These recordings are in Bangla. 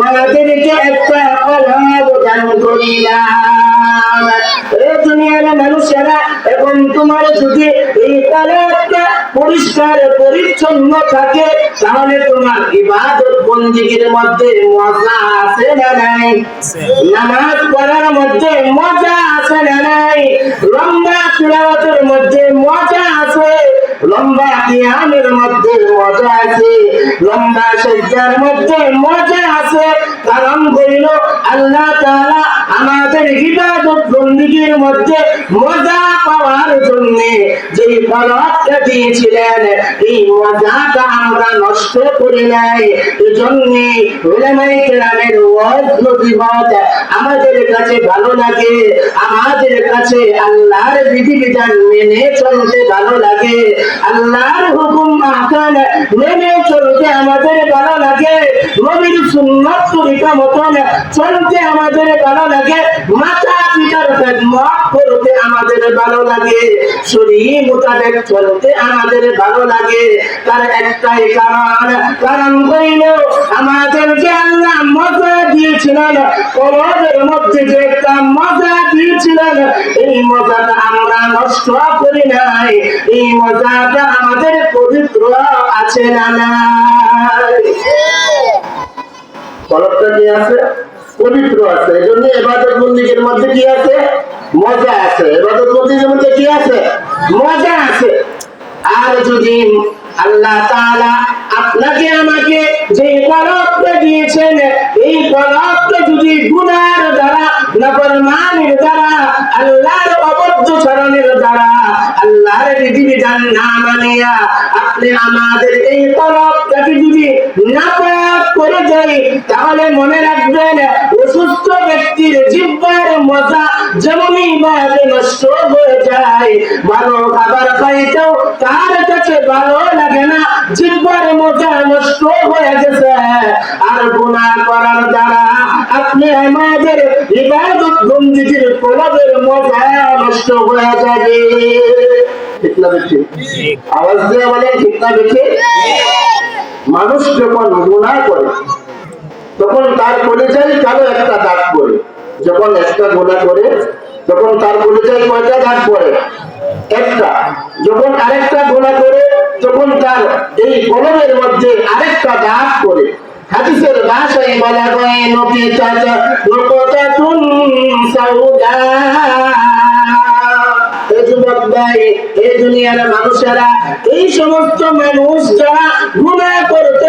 তোমাদেরকে একটা কলব দান করিলাম। দুনিয়ার মানুষেরা এখন তোমার যদি এই কলবটা পরিষ্কার, পরিচ্ছন্ন থাকে, তাহলে তোমার ইবাদত বন্দিগির মধ্যে মজা আছে না নাই? নামাজ পড়ার মধ্যে মজা আছে না নাই? লম্বা তিলাওয়াতের মধ্যে মজা আছে। লম্বা কিয়ামের মধ্যে মজা আছে, লম্বা সজ্জার মধ্যে মজা আছে। কারণ হইল আল্লাহ তাআলা আমাদের ইবাদত বন্দিগির মধ্যে মজা পাওয়ার জন্য যে ফলকটা দিয়েছিলেন, এই মজাটা আমরা নষ্ট করি নাই। এজন্য ওলামায়ে কেরামের ওয়াজ নসিহত আমাদের কাছে ভালো লাগে, আমাদের কাছে আল্লাহর বিধিবিধান মেনে চলতে ভালো লাগে। আল্লাহর হুকুম আহকাম মেনে চলতে আমাদের ভালো লাগে। নবীর সুন্নত তরিকা মতন চলতে আমাদের ভালো লাগে। মাতা পিতার খেদমত করতে আমাদের ভালো লাগে। শরীর মোতাবেক চলতে আমাদের ভালো লাগে। তার একটাই কারণ কারণ হইল আমাদের যে আল্লাহ মজা দিয়েছিলেন কলবের মধ্যে যে একটা মজা দিয়েছিলেন, এই মজাটা আমরা নষ্ট করি নাই। এই মজাটা আমাদের পবিত্র আছে না নাই? কলবটা কি আছে? পবিত্র আছে। এই জন্য এবাদত মন্দিরের মধ্যে কি আছে? মজা আছে। এবাদত মন্দিরের মধ্যে কি আছে? মজা আছে। আর যদি আল্লাহ তাআলা আপনাকে আমাকে যে কলবটা দিয়েছেন, এই কলবটা যদি গুনার দ্বারা, নাফরমানের দ্বারা, আল্লাহর অবদ্ধ চরণের দ্বারা, আল্লাহর বিধিবিধান না মানিয়া আপনি আমাদের এই কলবটাকে যদি নাপাক করে দেয়, তাহলে মনে রাখবেন, অসুস্থ ব্যক্তির জিব্বার মজা যেমনই ভাবে নষ্ট হয়ে যায়, ভালো খাবার খাইতেও তার কাছে ভালো লাগে না নষ্ট হয়ে গেছে। আর গুণা করার দ্বারা আপনি আমাদের ইবাদত মজা নষ্ট হয়ে যাবে। বলে মানুষ যখন গুণা করে, তখন তার পরিচয় কালো একটা দাগ পড়ে। যখন একটা গোলা করে, তখন তার পরিচয় কয়টা দাগ পড়ে? একটা, যখন আরেকটা গোলা করে, তখন তার এই মধ্যে আরেকটা পড়ে। হাদিসের ভাষায় বলা হয়, নবী চাচা সাউদা। এই দুনিয়ার মানুষেরা, এই সমস্ত মানুষ যারা করতে করতে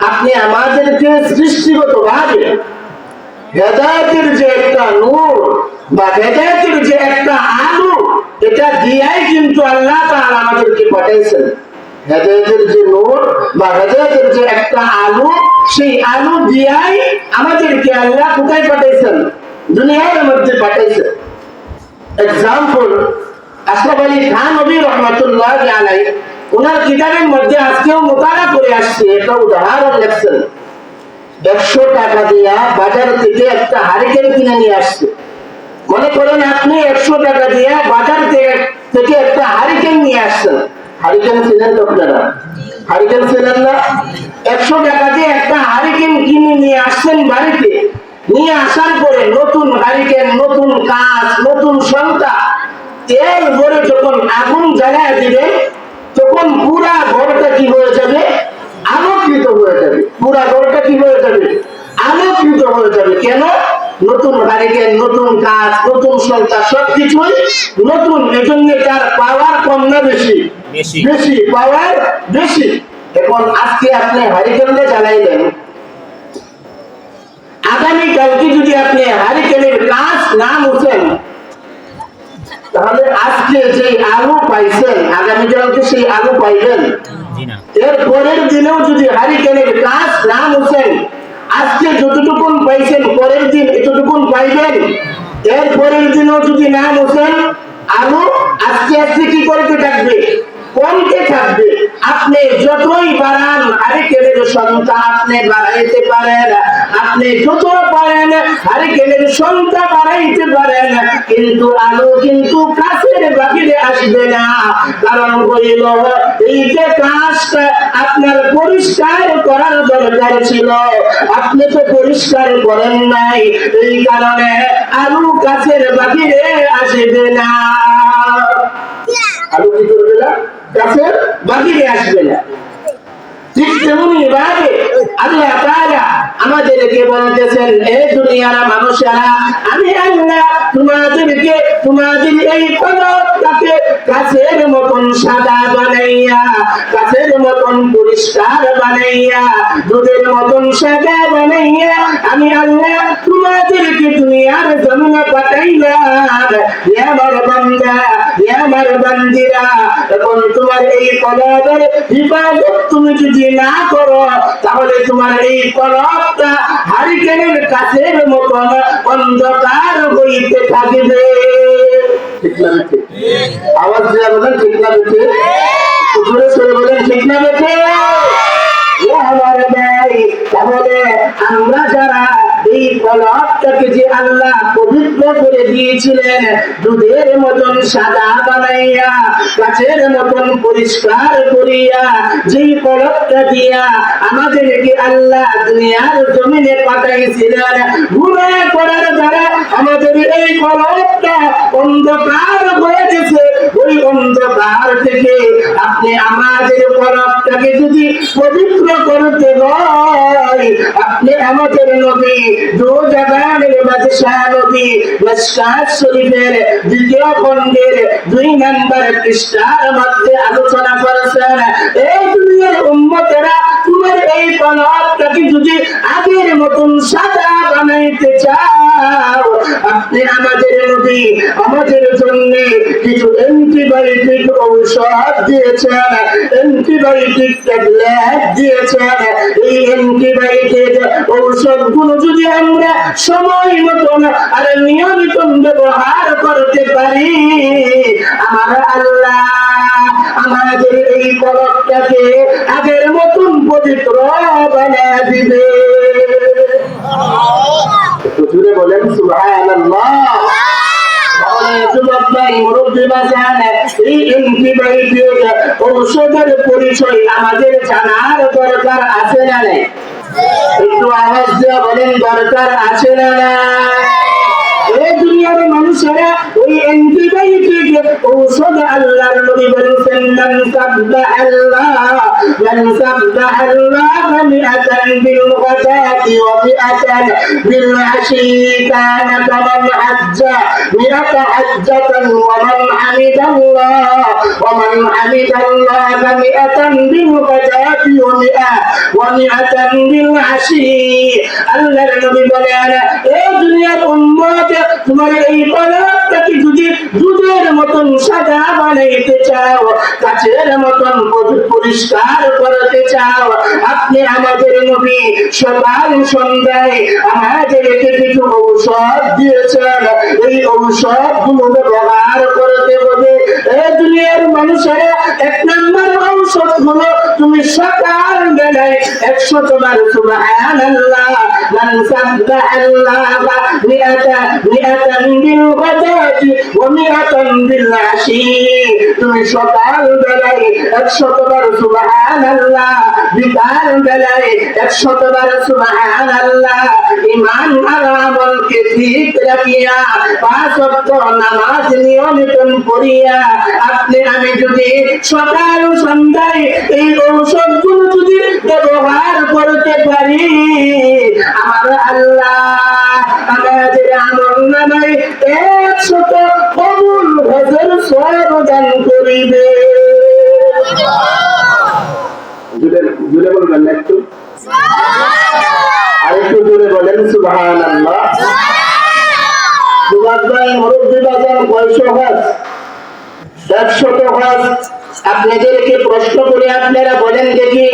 আপনি আমাদেরকে সৃষ্টিগত ভাবে হেদায়তের যে একটা নূর বা হেদায়তের যে একটা আলু, এটা দিয়াই কিন্তু আল্লাহ তাআলা আমাদেরকে পাঠাইছেন হেদায়তের যে নূর বা হেদায়তের যে একটা আলু, সেই আলু দিয়াই আমাদেরকে আল্লাহ কোথায় পাঠাইছেন দুনিয়ার মধ্যে পাঠাইছেন এক্সাম্পল আশরাফ আলী খান নবী রহমতুল্লাহ আলাই ওনার কিতাবের মধ্যে আজকেও মোতারা করে আসছে, একটা উদাহরণ লেখছেন। একশো টাকা দিয়া বাজার থেকে একটা হারিকেন কিনে নিয়ে আসছে। মনে করেন আপনি একশো টাকা দিয়া বাজার থেকে একটা হারিকেন নিয়ে আসছেন। হারিকেন ছিলেন তো আপনারা? হারিকেন ছিলেন না? একশো টাকা দিয়ে একটা হারিকেন কিনে নিয়ে আসছেন বাড়িতে। নিয়ে আসার পরে নতুন হারিকেন, নতুন কাজ, নতুন সংখ্যা। তেল ভরে যখন আগুন জ্বালায় দিবে তখন পুরা ঘরটা কি হয়ে যাবে? আলোকিত হয়ে যাবে। পুরা ঘরটা কি হয়ে যাবে? আলোকিত হয়ে যাবে। কেন? নতুন হারিকেন নতুন কাজ নতুন সংখ্যা সবকিছুই নতুন। এজন্য তার পাওয়ার কম না বেশি? বেশি। পাওয়ার বেশি। এখন আজকে আপনি হারিকেনটা জ্বালাইলেন। আগামী কালকে যদি আপনি হারিকেনের কাজ না মুছেন তাহলে আজকে যে আলু পাইছেন সেই আলু পাইবেন। এর পরের দিনেও যদি হারিকেনের কাজ না মুছেন আজকে যতটুকুন পাইছেন পরের দিন এতটুকুন পাইবেন এর পরের দিনও যদি না মোছেন আলু আজকে আজকে কি করতে থাকবে কমতে থাকবে আপনি যতই বাড়ান আরেকেলের সংখ্যা আপনি বাড়াইতে পারেন, আপনি যত পারেন আরেকেলের সংখ্যা বাড়াইতে পারেন, কিন্তু আলো কিন্তু কাছের বাকিরে আসবে না। কারণ হইল, এই যে কাজটা আপনার পরিষ্কার করার দরকার ছিল, আপনি তো পরিষ্কার করেন নাই, এই কারণে আলু কাছের বাকিরে আসবে না। আলু কি করবে না? গাছের বাহিরে আসবে না। ঠিক তেমনি ভাবে আল্লাহ তাআলা আমাদেরকে বলতেছেন, এ দুনিয়ার মানুষেরা, আমি আল্লাহ তোমাদেরকে তোমাদের এই কলবটাকে কাছের মতন সাদা বানাইয়া, কাছের মতন পরিষ্কার বানাইয়া, দুধের মতন সাদা বানাইয়া, আমি আল্লাহ তোমাদেরকে দুনিয়ার জমিনে পাঠাইলাম। আমার বান্দা আমার বান্দিরা, এখন তোমার এই কলবের হিফাজত তুমি যদি না করো, তাহলে তোমার এই কলবটা হারিকেনের কাছের মতন অন্ধকার হইতে থাকবে। ঠিক না বেঠে? আওয়াজ বলেন, ঠিক না বেঠে? জোরে সরে বলেন তাহলে আমরা যারা এই কলবটাকে যে আল্লাহ করে দিয়েছিলেন। দুধের মতন সাদা বানাইয়া কাছের মতন পরিষ্কার করিয়া, যেই পলকটা দিয়া আমাদেরকে আল্লাহ দুনিয়ার জমিনে পাঠাইছিলেন ঘুরে করার দ্বারা আমাদের এই কলবটা অন্ধকার হয়ে গেছে। ওই অন্ধকার থেকে আপনি আমাদের কলবটাকে যদি পবিত্র করতে হয়, আপনি আমাদের নবী দু জাগানের বাদশাহ নবী মসকাত শরীফের দ্বিতীয় খণ্ডের দুই নম্বর পৃষ্ঠার মধ্যে আলোচনা করেছেন। এই দুনিয়ার উম্মতেরা তোমার এই কলবটাকে যদি আগের মতন সাদা বানাইতে চাও আপনি আমাদের নবী, আমাদের জন্য কিছু অ্যান্টিবায়োটিক ঔষধ দিয়েছেন অ্যান্টিবায়োটিক ট্যাবলেট দিয়েছেন। এই অ্যান্টিবায়োটিক ঔষধগুলো যদি আমরা সময় মতন আর নিয়মিত ব্যবহার করতে পারি, আমার আল্লাহ আমাদের এই কলকটাকে আগের মতন পবিত্র বানিয়ে দিবে। জুড়ে বলেন, সুবহানাল্লাহ। ঔষধের পরিচয় আমাদের জানার দরকার আছে না একটু আওয়াজ দিয়ে বলেন দরকার আছে না এই মানুষেরা ওই অ্যান্টিবায়োটিক ঔষধ আল্লাহর নবী বলেছেন মান সাব্বাহাল্লাহ মান সাব্বাহাল্লাহ মিআতান বিল গাদাতি ওয়া মিআতান বিল আশি কানা কামান হাজ্জা মিআতা হাজ্জাতান ওয়া মান হামিদাল্লাহ ওয়া মান হামিদাল্লাহ মিআতান বিল গাদাতি ওয়া মিআ ওয়া মিআতান বিল আশি আল্লাহর নবী বলেন এই দুনিয়ার উম্মত তোমার এই কলবটাকে যদি দুধের মতন সাদা বানাইতে চাও কাচের মতন পরিষ্কার করতে চাও, আপনি আমাদের নবী সকাল সন্ধ্যায় আমাদেরকে কিছু ঔষধ দিয়েছেন। এই ঔষধগুলো ব্যবহার করতে হবে। দুনিয়ার মানুষেরা এক নম্বর ঔষধগুলো তুমি সকাল বেলায় একশো তোমার সুবহানাল্লাহ, মান সাব্বাহাল্লাহ মিআতা মিআতান বিল গাদাতি ওয়া মিআতান বিল তুমি সকাল বেলায় একশো তোমার সুবহানাল্লাহ, বিকাল বেলায় একশো তোমার সুবহানাল্লাহ ইমান আর আমলকে ঠিক রাখিয়া, পাঁচ ওয়াক্ত নামাজ নিয়মিত পড়িয়া, আপনি আমি যদি সকাল ও সন্ধ্যায় এই ঔষধগুলো যদি ব্যবহার করতে পারি, আমার আল্লাহ আমাদের আমল নামায় একশত কবুল হজর সব দান করিবে। জুড়ে জুড়ে বলবেন একটু। আরেকটু জুড়ে বলেন সুবহান আল্লাহ যুবক মুরব্বী বাজার কয়শো হজ একশত হজ আপনাদেরকে প্রশ্ন করে আপনারা বলেন দেখি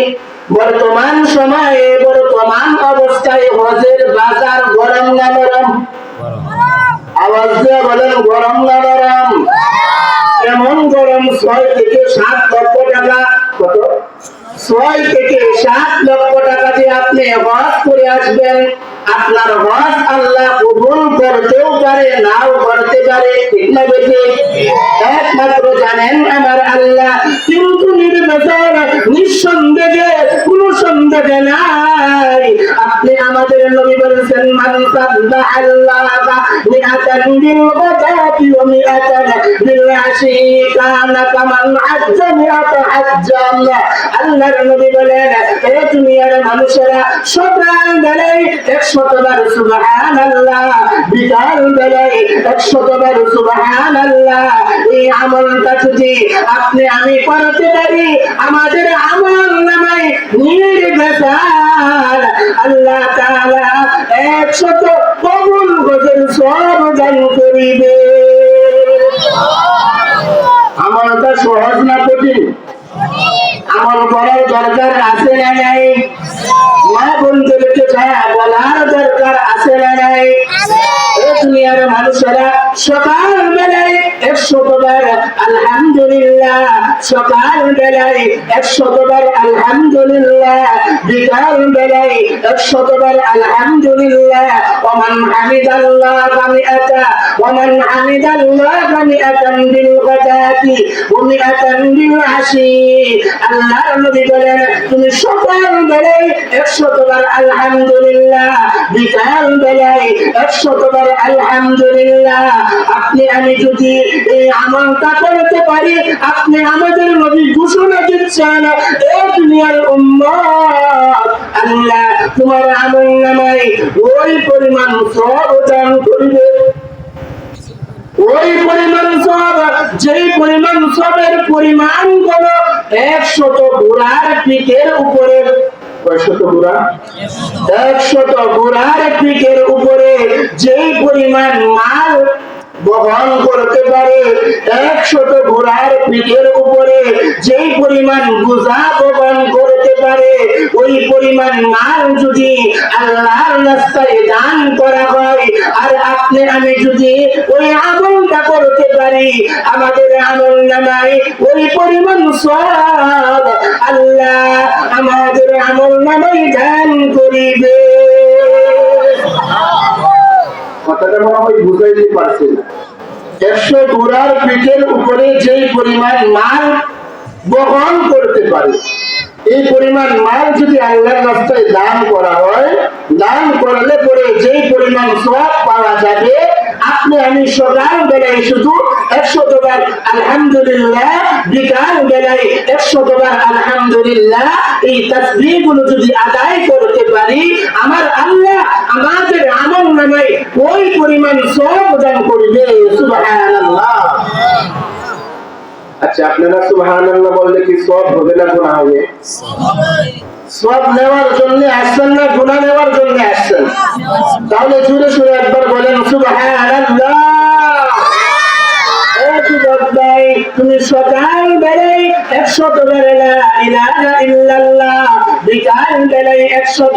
বর্তমান সময়ে বর্তমান অবস্থায় হজের বাজার গরম না নরম? আওয়াজ দিয়ে বলেন, গরম না নরম এমন গরম ছয় থেকে সাত লক্ষ টাকা। কত? ছয় থেকে সাত লক্ষ টাকা দিয়ে আপনি হজ করে আসবেন। আপনার হজ আল্লাহ কবুল করতেও পারে, নাও করতে পারে। ঠিক না বেশি একমাত্র জানেন আমার আল্লাহ। কিন্তু নির্বাচন নিঃসন্দেহে কোনো সন্দেহে নাই। আপনি আমাদের নবী বলেছেন, মান সাব্বাহ আল্লাহ মিআতান বিল মিআতান বিল আশি কামান আল্লাহর নবী বলেন, এ মানুষেরা সকাল বেলায় একশতবার সুবহানাল্লাহ, বিকাল বেলায় একশতবার সুবহানাল্লাহ। এই আপনি আমি করতে পারি, আমাদের আমল নামায় নির্বেচার আল্লাহ তাআলা একশত কবুল গজের সব দান করিবে। আমলটা সহজ না কঠিন? আমল করার দরকার আছে না নাই? মা বন্ধুদেরকে যা বলার দরকার আছে না নাই? দুনিয়ার মানুষেরা সকাল বেলায় একশো আলহামদুলিল্লাহ সকাল বেলায় একশো বার আলহামদুলিল্লাহ বিকাল বেলায় একশো বার আলহামদুলিল্লাহ, ওমান হামিদাল্লাহ কামিআতা ওমান হামিদাল্লাহ কামিআতান বিল গাদাতি ওয়া মিআতান বিল নবী বলেন, তুমি সকাল বেলায় একশো বার আলহামদুলিল্লাহ বিকাল বেলায় একশো বার আলহামদুলিল্লাহ। আপনি, আমি যদি এই আমলটা করতে পারি, আপনি আমাদের নবী ঘোষণা দিচ্ছেন এই দুনিয়ার উম্মত, আল্লাহ তোমার আমল নামায় ওই পরিমাণ সব দান করিবে। ওই পরিমাণ সব যেই পরিমাণ সবের পরিমাণ হলো একশত ঘোড়ার পিকের উপরে। একশত ঘোড়ার পিকের উপরে যেই পরিমাণ মাল বহন করতে পারে, একশত ঘোড়ার পিঠের উপরে যেই পরিমাণ বোঝা বহন করতে পারে, ওই পরিমাণ মাল যদি আল্লাহর রাস্তায় দান করা হয়, আর আপনি আমি যদি ওই আমলটা করতে পারি, আমাদের আমল নামায় ওই পরিমাণ সব আল্লাহ আমাদের আমল নামায় দান করিবে। কথাটা মনে হয় বুঝাইতে পারছি একশো ঘোড়ার পিঠের উপরে যেই পরিমাণ মাল বহন করতে পারে। এই পরিমাণ মাল যদি আল্লাহর রাস্তায় দান করা হয়, দান করলে পরে যেই পরিমাণ সব পাওয়া যাবে, আপনি আমি সকাল বেলায় শুধু একশো বার আলহামদুলিল্লাহ বিকাল বেলায় একশো বার আলহামদুলিল্লাহ এই তসবিহগুলো যদি আদায় করতে পারি, আমার আল্লাহ আমাদের আমল নামে ওই পরিমাণ সব দান করবে। সুবহানাল্লাহ। আচ্ছা আপনারা সুবহানাল্লাহ বললে কি সব হবে না গুনাহ? হবে সব নেওয়ার জন্য আসছেন না, গুনাহ নেওয়ার জন্য আসছেন? তাহলে জুড়ে সুরে একবার বলেন, সুবহানাল্লাহ। একশত একশত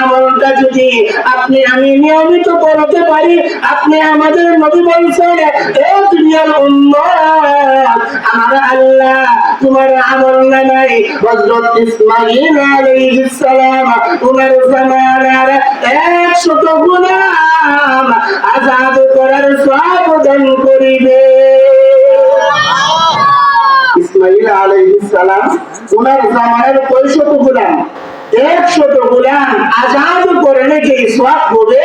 আমলটা যদি আপনি আমি নিয়মিত করতে পারি, আপনি আমাদের নবী বলছেন, এ দুনিয়ার উম্মত, আমার আল্লাহ তোমার আমল নামাই হযরত ইসমাঈল আলাইহিস সালাম তোমার জামানার 100 গোলাম আজাদ করার সব দান করিবে। ইসমাইল আলাইহিস সালাম উনার জামানার কয়শত গোলাম একশত গোলাম আজাদ করে নাকি সোয়াব হবে।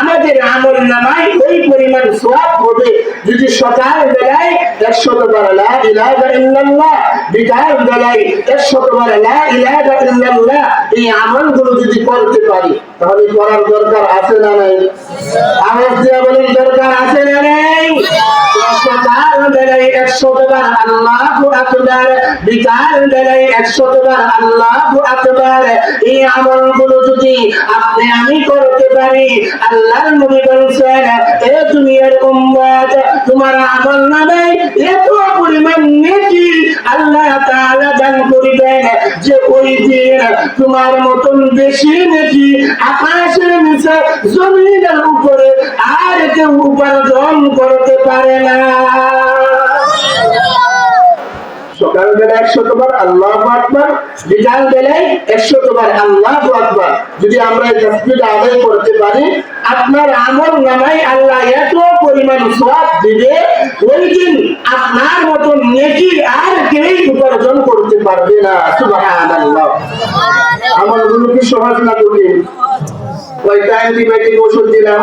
আমাদের আমল নামায় ওই পরিমাণ সোয়াব হবে। যদি সকাল বেলায় একশত বার লা ইলাহা ইল্লাল্লাহ বিকাল বেলায় একশত বার লা ইলাহা ইল্লাল্লাহ এই আমলগুলো যদি করতে পারি, তাহলে করার দরকার আছে না নাই? বেলায় একশো আল্লাহ আকবার বিকাল বেলায় একশো বার আল্লাহ আকবার। এই আমলগুলো যদি আপনি আমি করতে পারি, আল্লাহর নবী বলছেন, এ দুনিয়ার উম্মত, তোমার আমল নামে এত পরিমাণ নেকি আল্লাহ তাআলা দান করিবেন যে ওই দিন তোমার মতন বেশি নেকি আকাশের নিচে জমিনের উপরে আর কেউ উপার্জন করতে পারে না। সকাল বেলা একশো বার আল্লাহ বিকাল বেলায় আল্লাহ যদি আমরা আদায় করতে পারি, আপনার আমল নামাই আল্লাহ এত পরিমাণ দিবে, ওই দিন আপনার নেকি আর কেউ উপার্জন করতে পারবে না। সুবহানাল্লাহ। আমলগুলো কি সহজ না কঠিন? কয়টা অ্যান্টিবায়োটিক ওষুধ দিলাম।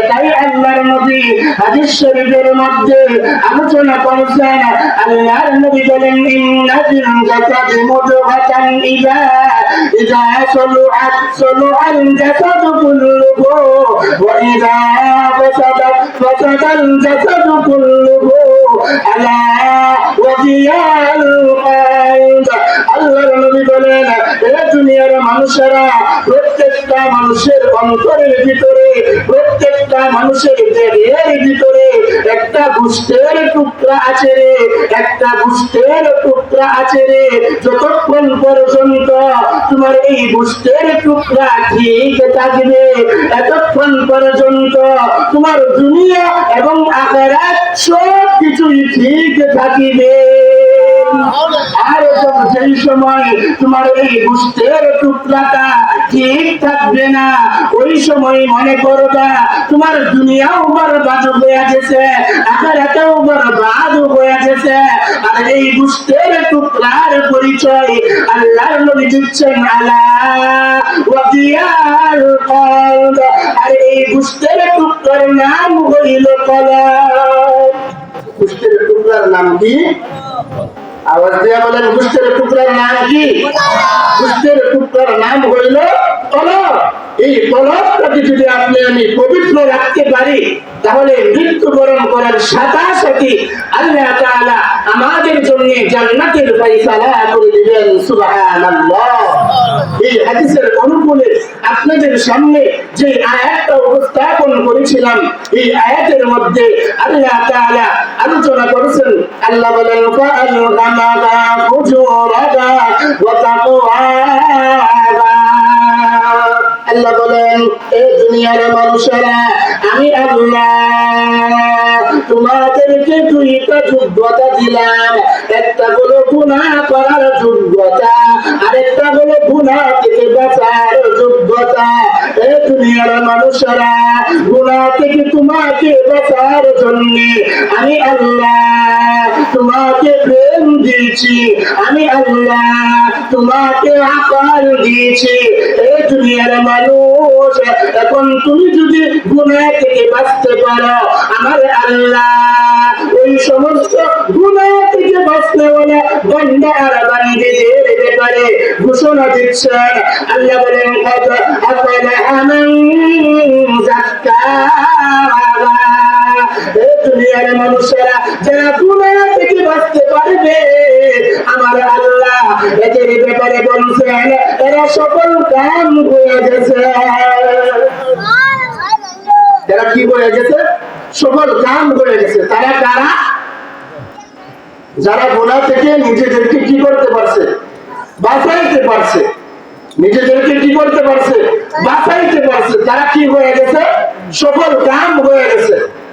এটাই আল্লাহর নবী। হাদিস শরীফের মধ্যে আলোচনা করেছেন, আল্লাহর নবী বলেন, ইন্না জাসাদি মুদগাতান ইযা ইযা সালুআত, সালুআল জাসাদু কুল্লুহু, ওয়া ইযা ফাসাদাত, ফাসাদাল জাসাদু কুল্লুহু, আলা ওয়াজিয়াল কলব আল্লাহর নবী বলেন, এ দুনিয়ার মানুষেরা, প্রত্যেকটা মানুষের অন্তরের ভিতরে প্রত্যেকটা মানুষের দেহের ভিতরে একটা গুষ্টের টুকরা আছে রে, একটা গুষ্টের টুকরা আছে রে। যতক্ষণ পর্যন্ত তোমার এই গুষ্টের টুকরা ঠিক থাকবে, এতক্ষণ পর্যন্ত তোমার দুনিয়া এবং আখেরাত সব কিছুই ঠিক থাকিবে। আর সেই সময় তোমার এই গুষ্টের টুকরাটা ঠিক থাকবে না। ওই সময় মনে করবা তোমার দুনিয়াও বরবাদ হয়ে গেছে আখেরাতেও বরবাদ হয়ে গেছে। আর এই গুষ্টের টুকরার পরিচয় আল্লাহর নবী দিচ্ছেন আলা কলব। আর এই গুষ্টের টুকরার নাম হইল কলব। গুষ্টের টুকরার নাম কি? আওয়াজ দিয়া বলেন গুষ্টের টুকরার নাম কি? গুষ্টের টুকরার নাম হইল এই কলবটাকে যদি আপনি আমি পবিত্র রাখতে পারি, তাহলে মৃত্যুবরণ করার সাথে সাথে আল্লাহ তাআলা আমাদের জন্য জান্নাতের ফয়সালা করে দিবেন এই হাদিসের অনুকূলে আপনাদের সামনে যে আয়াতটা উপস্থাপন করেছিলাম, এই আয়াতের মধ্যে আল্লাহ তাআলা আলোচনা করেছেন, আল্লাহ বলেন ওয়া তাকওয়াহা আল্লাহ বলেন দুনিয়ার মানুষেরা, আমি আল্লাহ তোমাদেরকে দুইটা যোগ্যতা দিলাম। একটা হলো গুণা করার যোগ্যতা আরেকটা হলো গুণা থেকে বাঁচার যোগ্যতা। এ দুনিয়ার মানুষেরা গুণা থেকে তোমাকে বাঁচার জন্য আমি আল্লাহ তোমাকে প্রেম দিয়েছি। আমি আল্লাহ তোমাকে আকার দিয়েছি। এ দুনিয়ার মানুষ, এখন তুমি যদি গুণা থেকে বাঁচতে পারো, আমার আল্লাহ ওই সমস্ত গুণা থেকে বাঁচতে হলে বন্ধা আর বান্দিদের ব্যাপারে ঘোষণা দিচ্ছেন আল্লাহ বলেন কত আপনার এ দুনিয়ার মানুষেরা যারা গুণা থেকে বাঁচতে পারবে, আমার আল্লাহ এদের ব্যাপারে বলছেন, এরা সকল কাম হয়ে গেছে। কি হয়ে গেছে? সকল কাম হয়ে গেছে। তারা কারা? যারা থেকে নিজেদেরকে কি করতে পারছে? বাঁচাইতে পারছে। নিজেদেরকে কি করতে পারছে? বাঁচাইতে পারছে। তারা কি হয়ে গেছে? সকল কাম হয়ে গেছে।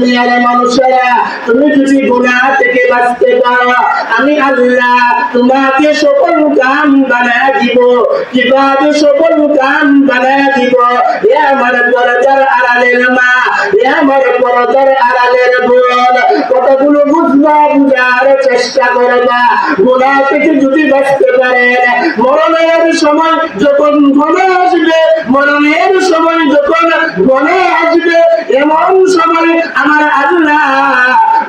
দুনিয়ার মানুষেরা, তুমি যদি গুনাহ থেকে বাঁচতে পারো, আমি আল্লাহ তোমাকে সকল কাম বানায় দিব, কীভাবে সকল কাম বানায় দিব? এ আমার পরদার আড়ালের মা, এ আমার পরদার আড়ালের বোন, কতগুলো বুঝবা বুঝার চেষ্টা করবা। গুনাহ থেকে যদি বাঁচতে পারেন মরণের সময় যখন ঘনে আসবে, মরণের সময় আসবে, এমন সময় আমার আল্লাহ,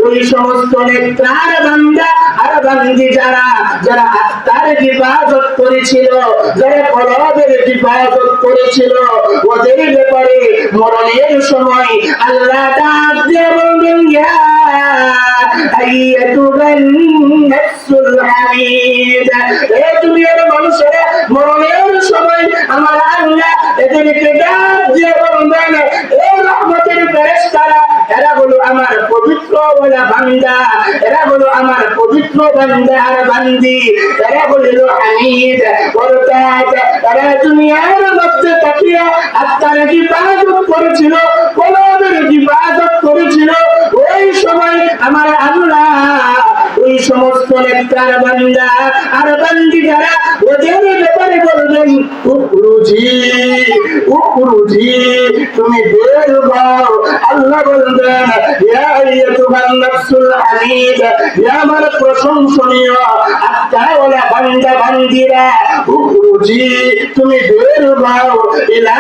ওই সমস্ত নেত্রার বান্দা আর বান্দি যারা যারা আত্মার করেছিল, যারা করেছিল, ওদের ব্যাপারে মরণের সময় আল্লাহ ডাক দিয়ে আইয়াতুহান পবিত্র বলা বান্দা, এরা হলো আমার পবিত্র বান্দা আর বান্দি। এরা হলো হামিদ অর্থাৎ এরা দুনিয়ার মধ্যে আত্মার হিফাজত করেছিল, কলবের হিফাজত করেছিল ওই সময় আমার আল্লাহ ওই সমস্ত নেতার বান্দা আর বান্দি যারা ওদের ব্যাপারে বলবেন উকরুজি উকরুজি তুমি বের হও। আল্লাহ বলবেন, ইয়া আইয়াতুহান নাফসুল হামিদ ইয়া আমার প্রশংসনীয় আত্মাওয়ালা বান্দা বান্দিরা তুমি বের হও। ইলা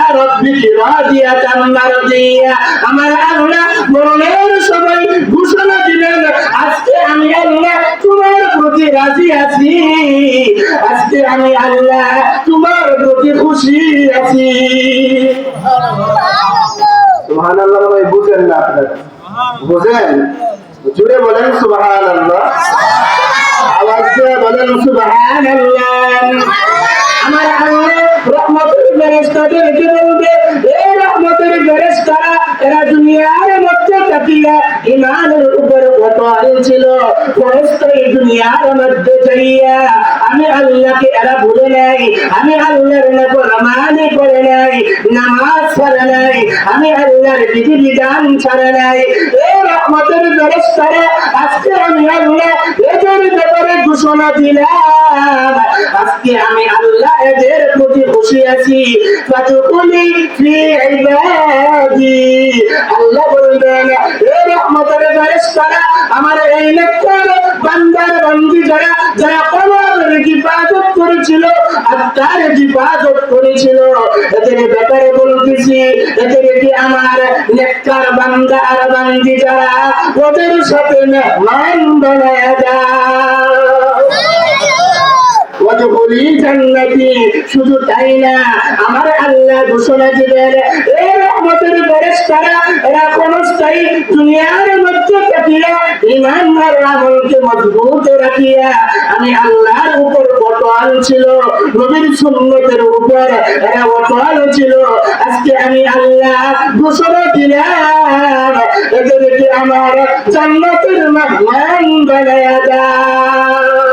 আমার আল্লাহ মরণের সময় ঘোষণা দিলেন, আজকে আমি আল্লাহ তোমার প্রতি রাজি আছি। আজকে আমি আল্লাহ তোমার প্রতি খুশি আছি। সুবহানাল্লাহ ভাই বুঝেন না আপনারা। বুঝেন? জুড়ে বলেন আওয়াজ দিয়ে বলেন সুবহানাল্লাহ। আমার আল্লাহ রহমতের ফেরেশতাদেরকে বলবে এই রহমতের ফেরেশতারা এরা দুনিয়ার মধ্যে আল্লাহ এদের ব্যাপারে ঘোষণা দিলাম। আজকে আমি আল্লাহ এদের প্রতি খুশি আছি। ফাতুকুলি আল্লাহ বলবেন এ রহমতের ফেরেশতারা, আমার এই নেককার বান্দার বান্দি যারা যারা কলবের হিফাজত করেছিল, আত্মার হিফাজত করেছিল এদের আমার নেককার বান্দার বান্দি যারা ওদের সাথে মেহমান বানায় দাও শুধু তাই না, আমার আল্লাহ ঘোষণা দিবেন এই রহমতের ফেরেশতারা, এরা ক্ষণস্থায়ী দুনিয়ার মধ্যে ঈমান আর আমলকে মজবুত রাখিয়া, আমি আল্লাহর উপর অটল ছিল, নবীর সুন্নতের উপর এরা অটল ছিল। আজকে আমি আল্লাহ ঘোষণা দিলাম, এদেরকে আমার জান্নাতের মেহমান বানায়া দাও।